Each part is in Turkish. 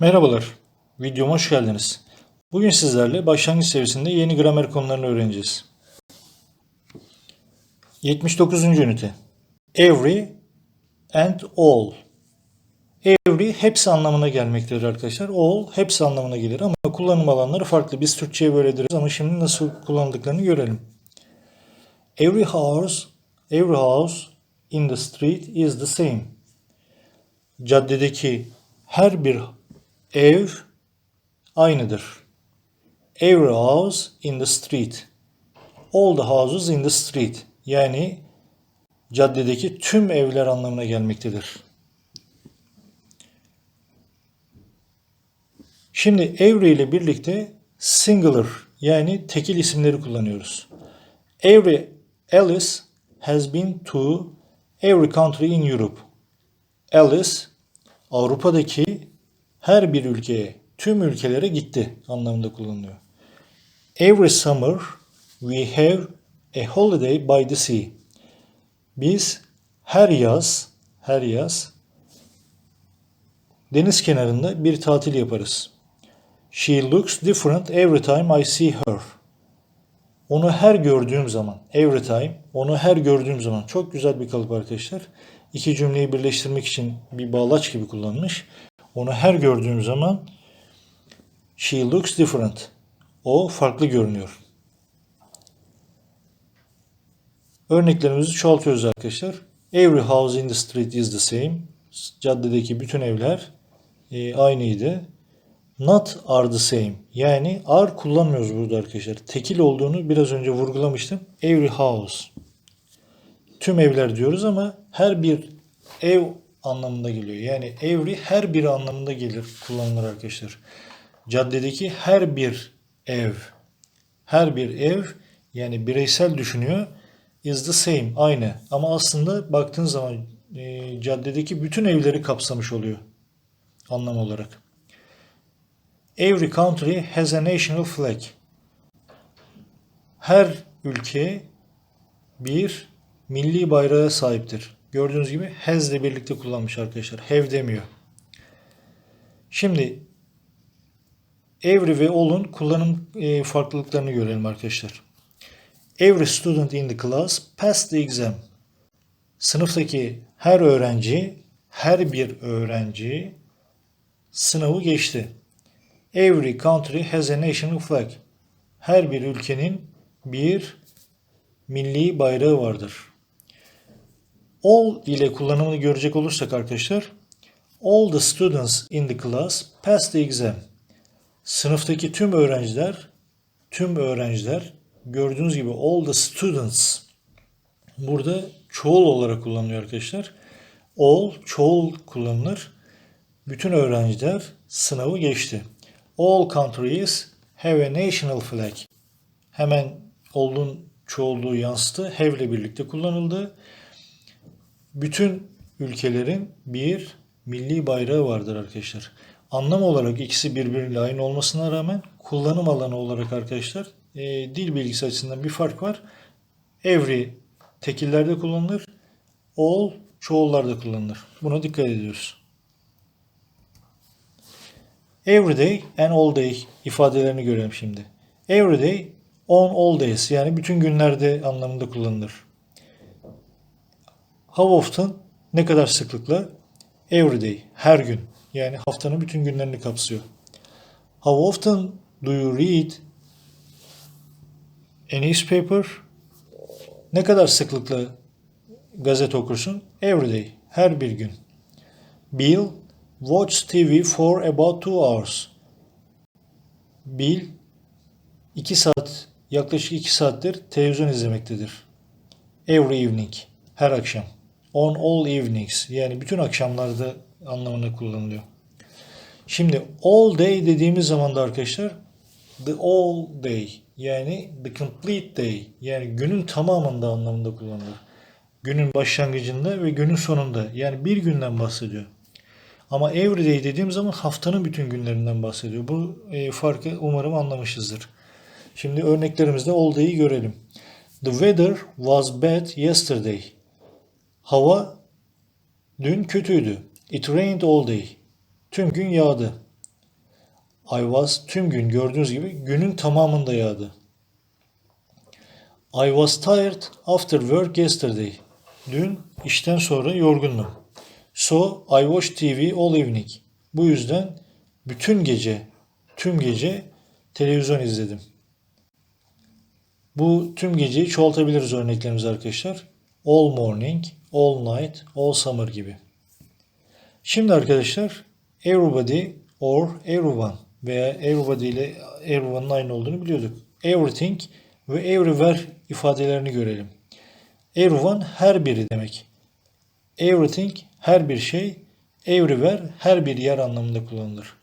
Merhabalar, videoma hoş geldiniz. Bugün sizlerle başlangıç seviyesinde yeni gramer konularını öğreneceğiz. 79. ünite. Every and all. Every hepsi anlamına gelmektedir arkadaşlar. All hepsi anlamına gelir ama kullanım alanları farklı. Biz Türkçe'ye böyle deriz ama şimdi nasıl kullandıklarını görelim. Every house, every house in the street is the same. Caddedeki her bir ev aynıdır. Every house in the street. All the houses in the street. Yani caddedeki tüm evler anlamına gelmektedir. Şimdi every ile birlikte singular yani tekil isimleri kullanıyoruz. Every Alice has been to every country in Europe. Alice Avrupa'daki her bir ülkeye, tüm ülkelere gitti anlamında kullanılıyor. Every summer we have a holiday by the sea. Biz her yaz, her yaz deniz kenarında bir tatil yaparız. She looks different every time I see her. Onu her gördüğüm zaman, every time, onu her gördüğüm zaman. Çok güzel bir kalıp arkadaşlar. İki cümleyi birleştirmek için bir bağlaç gibi kullanmış. Onu her gördüğüm zaman she looks different. O farklı görünüyor. Örneklerimizi çoğaltıyoruz arkadaşlar. Every house in the street is the same. Caddedeki bütün evler e, aynıydı. Not are the same. Yani are kullanmıyoruz burada arkadaşlar. Tekil olduğunu biraz önce vurgulamıştım. Every house. Tüm evler diyoruz ama her bir ev anlamında geliyor. Yani every her bir anlamında gelir kullanılır arkadaşlar. Caddedeki her bir ev. Her bir ev yani bireysel düşünüyor. Is the same. Aynı. Ama aslında baktığın zaman e, caddedeki bütün evleri kapsamış oluyor. Anlam olarak. Every country has a national flag. Her ülke bir milli bayrağa sahiptir. Gördüğünüz gibi has ile birlikte kullanmış arkadaşlar. Have demiyor. Şimdi every ve all'un kullanım e, farklılıklarını görelim arkadaşlar. Every student in the class passed the exam. Sınıftaki her öğrenci, her bir öğrenci sınavı geçti. Every country has a national flag. Her bir ülkenin bir milli bayrağı vardır. All ile kullanımını görecek olursak arkadaşlar, all the students in the class passed the exam. Sınıftaki tüm öğrenciler, tüm öğrenciler gördüğünüz gibi all the students burada çoğul olarak kullanılıyor arkadaşlar. All çoğul kullanılır. Bütün öğrenciler sınavı geçti. All countries have a national flag. Hemen all'un çoğulluğu yansıtı. Have ile birlikte kullanıldı. Bütün ülkelerin bir milli bayrağı vardır arkadaşlar. Anlam olarak ikisi birbiriyle aynı olmasına rağmen kullanım alanı olarak arkadaşlar e, dil bilgisi açısından bir fark var. Every tekillerde kullanılır. All çoğullarda kullanılır. Buna dikkat ediyoruz. Every day and all day ifadelerini görelim şimdi. Every day, on all days yani bütün günlerde anlamında kullanılır. How often ne kadar sıklıkla? Every day, her gün. Yani haftanın bütün günlerini kapsıyor. How often do you read a newspaper? Ne kadar sıklıkla gazete okursun? Every day, her bir gün. Bill watch TV for about two hours. Bill 2 saat, yaklaşık 2 saattir televizyon izlemektedir. Every evening, her akşam. On all evenings, yani bütün akşamlarda anlamında kullanılıyor. Şimdi all day dediğimiz zaman da arkadaşlar the all day yani the complete day yani günün tamamında anlamında kullanılır. Günün başlangıcında ve günün sonunda yani bir günden bahsediyor. Ama every day dediğim zaman haftanın bütün günlerinden bahsediyor. Bu e, farkı umarım anlamışızdır. Şimdi örneklerimizde all day'i görelim. The weather was bad yesterday. Hava dün kötüydü. It rained all day. Tüm gün yağdı. I was tüm gün gördüğünüz gibi günün tamamında yağdı. I was tired after work yesterday. Dün işten sonra yorgundum. So I watched TV all evening. Bu yüzden bütün gece, tüm gece televizyon izledim. Bu tüm geceyi çoğaltabiliriz örneklerimiz arkadaşlar. All morning, all night, all summer gibi. Şimdi arkadaşlar everybody or everyone veya everybody ile everyone'ın aynı olduğunu biliyorduk. Everything ve everywhere ifadelerini görelim. Everyone her biri demek. Everything her bir şey, everywhere her bir yer anlamında kullanılır.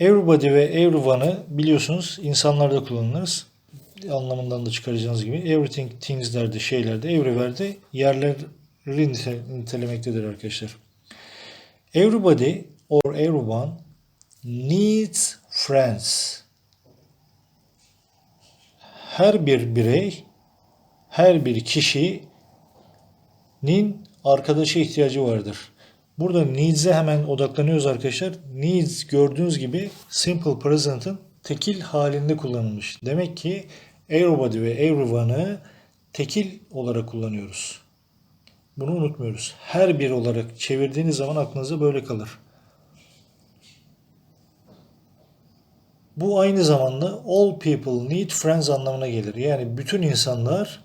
Everybody ve everyone'ı biliyorsunuz insanlarda kullanılır. Anlamından da çıkaracağınız gibi everything thingslerde, şeylerde, everywhere'de yerleri nite- nitelemektedir arkadaşlar. Everybody or everyone needs friends. Her bir birey, her bir kişinin arkadaşa ihtiyacı vardır. Burada needs'e hemen odaklanıyoruz arkadaşlar. Needs gördüğünüz gibi simple present'ın tekil halinde kullanılmış. Demek ki everybody ve everyone'ı tekil olarak kullanıyoruz. Bunu unutmuyoruz. Her bir olarak çevirdiğiniz zaman aklınıza böyle kalır. Bu aynı zamanda all people need friends anlamına gelir. Yani bütün insanlar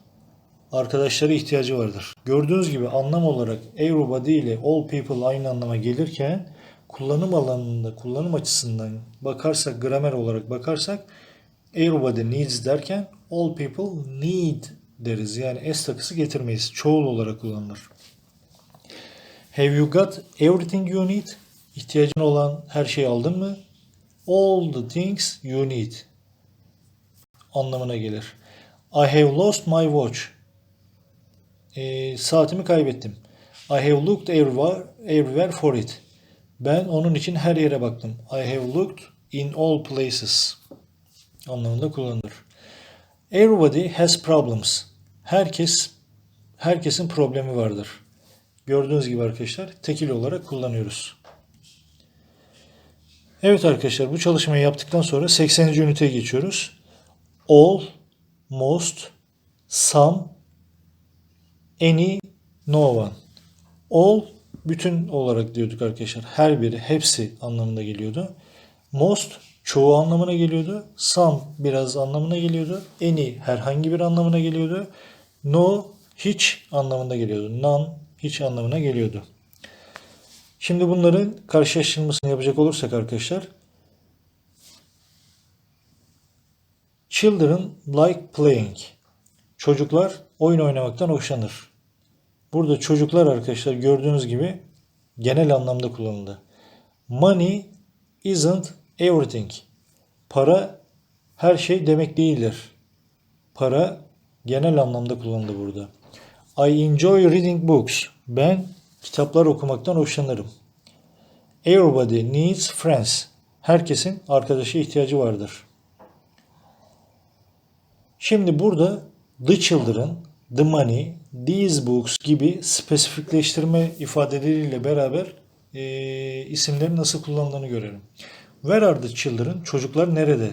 arkadaşlara ihtiyacı vardır. Gördüğünüz gibi anlam olarak everybody ile all people aynı anlama gelirken kullanım alanında, kullanım açısından bakarsak, gramer olarak bakarsak everybody needs derken all people need deriz. Yani s takısı getirmeyiz. Çoğul olarak kullanılır. Have you got everything you need? İhtiyacın olan her şeyi aldın mı? All the things you need anlamına gelir. I have lost my watch. Ee, saatimi kaybettim. I have looked everywhere, everywhere for it. Ben onun için her yere baktım. I have looked in all places anlamında kullanılır. Everybody has problems. Herkes herkesin problemi vardır. Gördüğünüz gibi arkadaşlar tekil olarak kullanıyoruz. Evet arkadaşlar bu çalışmayı yaptıktan sonra 80. üniteye geçiyoruz. All, most, some, any, no one. All bütün olarak diyorduk arkadaşlar. Her biri, hepsi anlamında geliyordu. Most çoğu anlamına geliyordu. Some biraz anlamına geliyordu. Any herhangi bir anlamına geliyordu. No hiç anlamında geliyordu. None hiç anlamına geliyordu. Şimdi bunların karşılaştırmasını yapacak olursak arkadaşlar. Children like playing. Çocuklar oyun oynamaktan hoşlanır. Burada çocuklar arkadaşlar gördüğünüz gibi genel anlamda kullanıldı. Money isn't everything. Para her şey demek değildir. Para genel anlamda kullanıldı burada. I enjoy reading books. Ben kitaplar okumaktan hoşlanırım. Everybody needs friends. Herkesin arkadaşa ihtiyacı vardır. Şimdi burada the children, the money, these books gibi spesifikleştirme ifadeleriyle beraber e, isimlerin nasıl kullanıldığını görelim. Where are the children? Çocuklar nerede?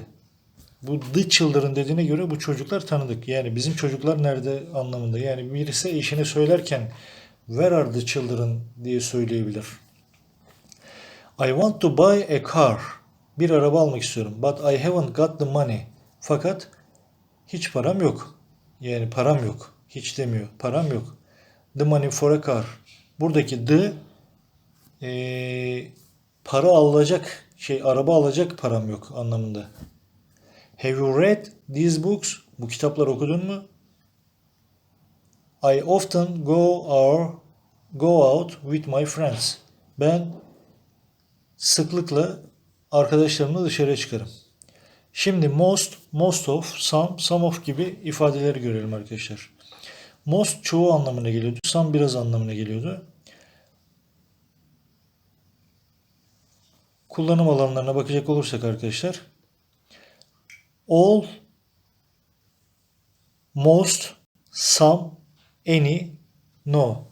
Bu the children dediğine göre bu çocuklar tanıdık. Yani bizim çocuklar nerede anlamında. Yani birisi eşine söylerken where are the children diye söyleyebilir. I want to buy a car. Bir araba almak istiyorum. But I haven't got the money. Fakat hiç param yok. Yani param yok. Hiç demiyor. Param yok. The money for a car. Buradaki the ee, para alacak şey araba alacak param yok anlamında. Have you read these books? Bu kitapları okudun mu? I often go our go out with my friends. Ben sıklıkla arkadaşlarımla dışarıya çıkarım. Şimdi most, most of, some, some of gibi ifadeleri görelim arkadaşlar. Most çoğu anlamına geliyordu. Some biraz anlamına geliyordu. Kullanım alanlarına bakacak olursak arkadaşlar. All, most, some, any, no.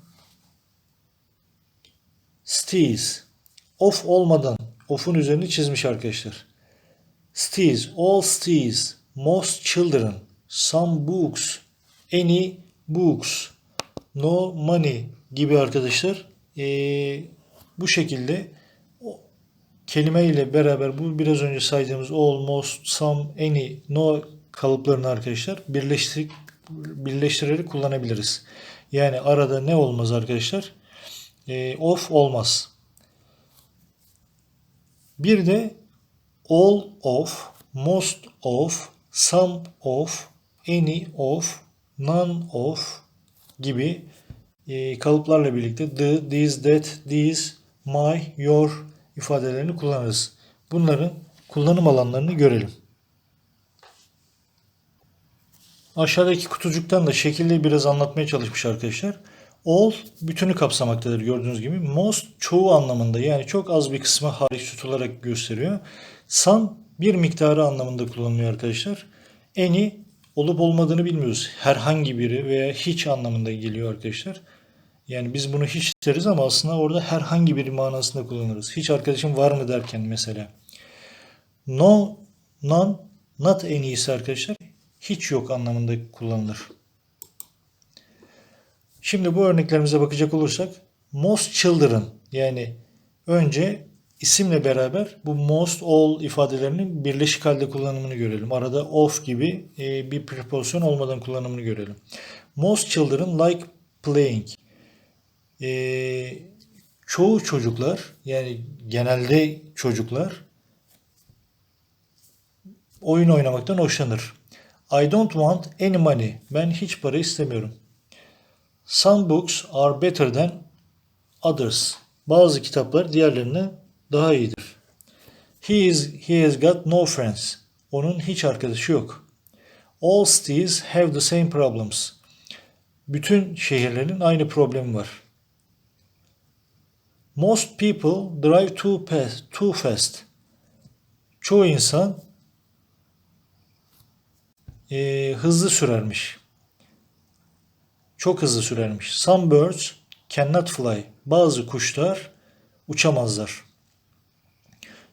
Steez. Of olmadan. Of'un üzerini çizmiş arkadaşlar. Stees, all stees, most children, some books, any books, no money gibi arkadaşlar ee, bu şekilde kelime ile beraber bu biraz önce saydığımız all, most, some, any, no kalıplarını arkadaşlar birleştirip birleştirerek kullanabiliriz. Yani arada ne olmaz arkadaşlar? Ee, of olmaz. Bir de all of, most of, some of, any of, none of gibi e, kalıplarla birlikte the, this, that, these, my, your ifadelerini kullanırız. Bunların kullanım alanlarını görelim. Aşağıdaki kutucuktan da şekilli biraz anlatmaya çalışmış arkadaşlar. All bütünü kapsamaktadır gördüğünüz gibi. Most çoğu anlamında yani çok az bir kısmı hariç tutularak gösteriyor. Some bir miktarı anlamında kullanılıyor arkadaşlar. Any olup olmadığını bilmiyoruz. Herhangi biri veya hiç anlamında geliyor arkadaşlar. Yani biz bunu hiç deriz ama aslında orada herhangi bir manasında kullanırız. Hiç arkadaşım var mı derken mesela. No, none, not any ise arkadaşlar hiç yok anlamında kullanılır. Şimdi bu örneklerimize bakacak olursak most children yani önce isimle beraber bu most all ifadelerinin birleşik halde kullanımını görelim. Arada of gibi e, bir preposition olmadan kullanımını görelim. Most children like playing. E, çoğu çocuklar yani genelde çocuklar oyun oynamaktan hoşlanır. I don't want any money. Ben hiç para istemiyorum. Some books are better than others. Bazı kitaplar diğerlerine daha iyidir. He is he has got no friends. Onun hiç arkadaşı yok. All cities have the same problems. Bütün şehirlerin aynı problemi var. Most people drive too fast. Too fast. Çoğu insan e, hızlı sürermiş. Çok hızlı sürermiş. Some birds cannot fly. Bazı kuşlar uçamazlar.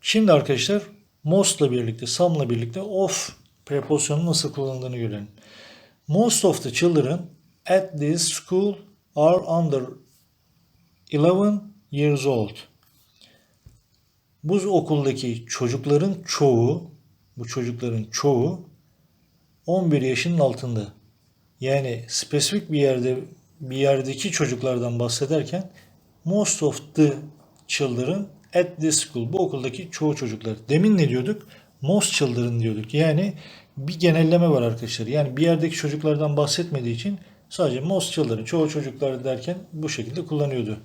Şimdi arkadaşlar most'la birlikte, some'la birlikte of prepozisyonun nasıl kullanıldığını görelim. Most of the children at this school are under 11 years old. Bu okuldaki çocukların çoğu, bu çocukların çoğu 11 yaşının altında. Yani spesifik bir yerde bir yerdeki çocuklardan bahsederken most of the children at this school. Bu okuldaki çoğu çocuklar. Demin ne diyorduk? Most children diyorduk. Yani bir genelleme var arkadaşlar. Yani bir yerdeki çocuklardan bahsetmediği için sadece most children, çoğu çocuklar derken bu şekilde kullanıyordu.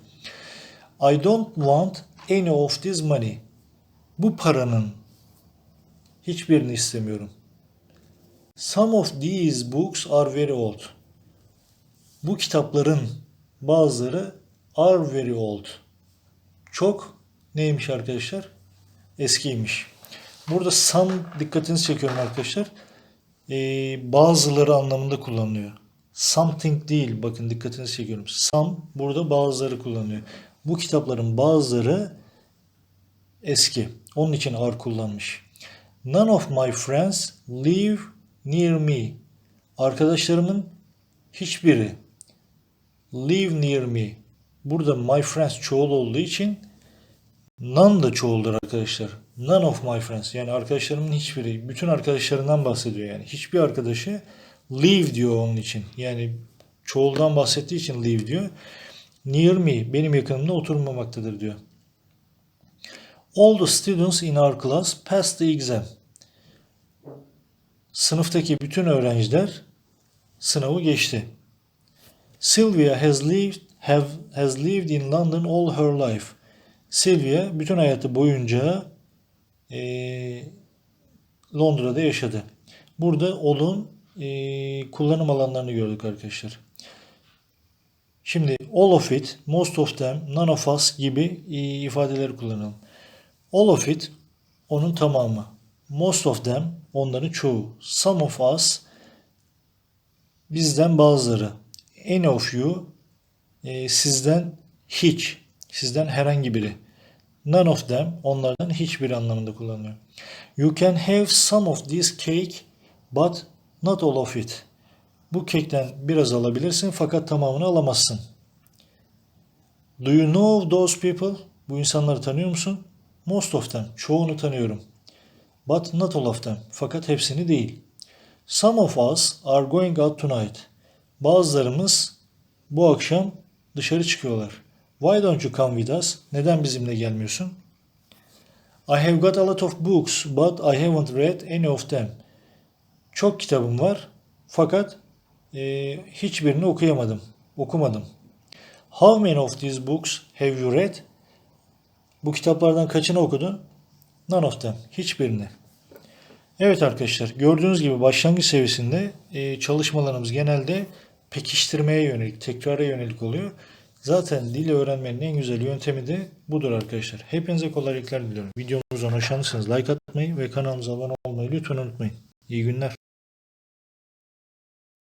I don't want any of this money. Bu paranın hiçbirini istemiyorum. Some of these books are very old. Bu kitapların bazıları are very old. Çok neymiş arkadaşlar? Eskiymiş. Burada some dikkatinizi çekiyorum arkadaşlar. Ee, bazıları anlamında kullanılıyor. Something değil. Bakın dikkatinizi çekiyorum. Some burada bazıları kullanılıyor. Bu kitapların bazıları eski. Onun için are kullanmış. None of my friends live near me. Arkadaşlarımın hiçbiri live near me. Burada my friends çoğul olduğu için none da çoğuldur arkadaşlar. None of my friends. Yani arkadaşlarımın hiçbiri. Bütün arkadaşlarından bahsediyor yani. Hiçbir arkadaşı live diyor onun için. Yani çoğuldan bahsettiği için live diyor. Near me. Benim yakınımda oturmamaktadır diyor. All the students in our class passed the exam sınıftaki bütün öğrenciler sınavı geçti. Sylvia has lived have has lived in London all her life. Sylvia bütün hayatı boyunca e, Londra'da yaşadı. Burada olun e, kullanım alanlarını gördük arkadaşlar. Şimdi all of it, most of them, none of us gibi e, ifadeleri kullanalım. All of it onun tamamı. Most of them onların çoğu. Some of us bizden bazıları. Any of you e, sizden hiç. Sizden herhangi biri. None of them. Onlardan hiçbir anlamında kullanılıyor. You can have some of this cake but not all of it. Bu kekten biraz alabilirsin fakat tamamını alamazsın. Do you know those people? Bu insanları tanıyor musun? Most of them. Çoğunu tanıyorum. But not all of them. Fakat hepsini değil. Some of us are going out tonight. Bazılarımız bu akşam dışarı çıkıyorlar. Why don't you come with us? Neden bizimle gelmiyorsun? I have got a lot of books, but I haven't read any of them. Çok kitabım var, fakat e, hiçbirini okuyamadım, okumadım. How many of these books have you read? Bu kitaplardan kaçını okudun? None of them. Hiçbirini. Evet arkadaşlar gördüğünüz gibi başlangıç seviyesinde e, çalışmalarımız genelde pekiştirmeye yönelik, tekrara yönelik oluyor. Zaten dili öğrenmenin en güzel yöntemi de budur arkadaşlar. Hepinize kolaylıklar diliyorum. Videomuzdan hoşlanırsanız like atmayı ve kanalımıza abone olmayı lütfen unutmayın. İyi günler.